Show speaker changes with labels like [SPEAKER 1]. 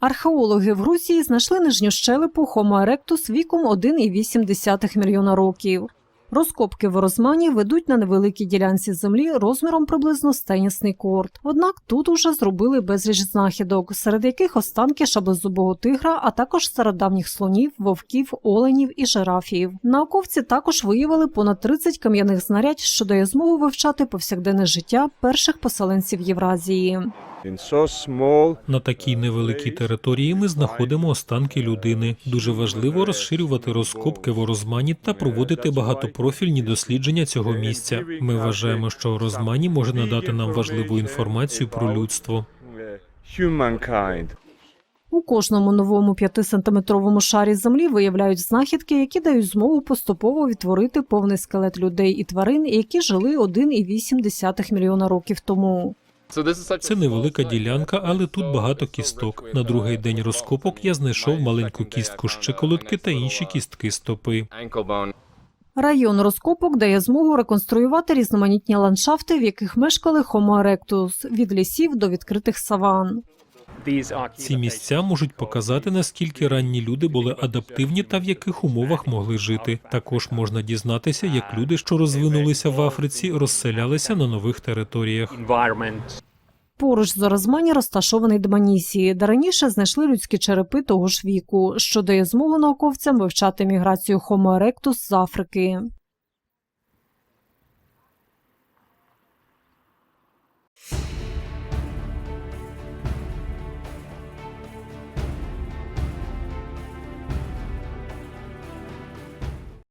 [SPEAKER 1] Археологи в Грузії знайшли нижню щелепу Homo erectus віком 1,8 мільйона років. Розкопки в Розмані ведуть на невеликій ділянці землі розміром приблизно з корт. Однак тут уже зробили безліч знахідок, серед яких останки шаблезубого тигра, а також стародавніх слонів, вовків, оленів і жирафів. Науковці також виявили понад 30 кам'яних знарядь, що дає змогу вивчати повсякденне життя перших поселенців Євразії.
[SPEAKER 2] На такій невеликій території ми знаходимо останки людини. Дуже важливо розширювати розкопки в Орозмані та проводити багатопрофільні дослідження цього місця. Ми вважаємо, що Орозмані може надати нам важливу інформацію про людство.
[SPEAKER 1] У кожному новому 5-сантиметровому шарі землі виявляють знахідки, які дають змогу поступово відтворити повний скелет людей і тварин, які жили 1,8 мільйона років тому.
[SPEAKER 2] Це невелика ділянка, але тут багато кісток. На другий день розкопок я знайшов маленьку кістку щиколотки та інші кістки стопи.
[SPEAKER 1] Район розкопок дає змогу реконструювати різноманітні ландшафти, в яких мешкали Homo erectus – від лісів до відкритих саван.
[SPEAKER 2] Ці місця можуть показати, наскільки ранні люди були адаптивні та в яких умовах могли жити. Також можна дізнатися, як люди, що розвинулися в Африці, розселялися на нових територіях.
[SPEAKER 1] Поруч з Орозмані розташований Дманісі, де раніше знайшли людські черепи того ж віку, що дає змогу науковцям вивчати міграцію Homo erectus з Африки.